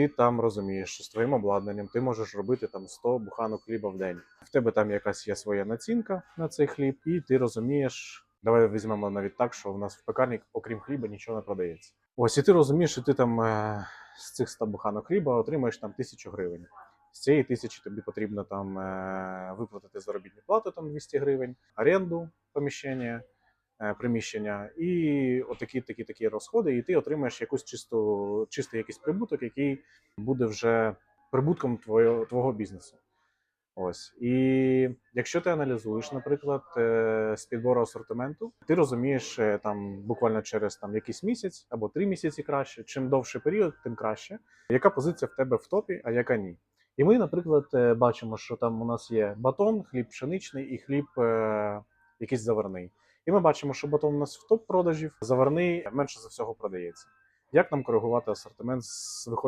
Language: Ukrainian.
ти там розумієш, що з твоїм обладнанням ти можеш робити там 100 буханок хліба в день. В тебе там якась є своя націнка на цей хліб, і ти розумієш. Давай візьмемо навіть так, що в нас в пекарні, окрім хліба, нічого не продається. Ось і ти розумієш, що ти там е, з цих 100 буханок хліба отримаєш там тисячу гривень. З цієї тисячі тобі потрібно там е, виплатити заробітну плату там 200 гривень, оренду поміщення, приміщення і отакі такі такі розходи, і ти отримаєш якусь чисту, чистий якийсь прибуток, який буде вже прибутком твого, твого бізнесу. Ось і якщо ти аналізуєш, наприклад, е, з підбору асортименту, ти розумієш е, там буквально через там якийсь місяць або три місяці краще. Чим довший період, тим краще. Яка позиція в тебе в топі, а яка ні? І ми, наприклад, е, бачимо, що там у нас є батон, хліб пшеничний і хліб е, якийсь заварний. І ми бачимо, що батон у нас в топ продажів, заварний менше за всього продається. Як нам коригувати асортимент з виходячи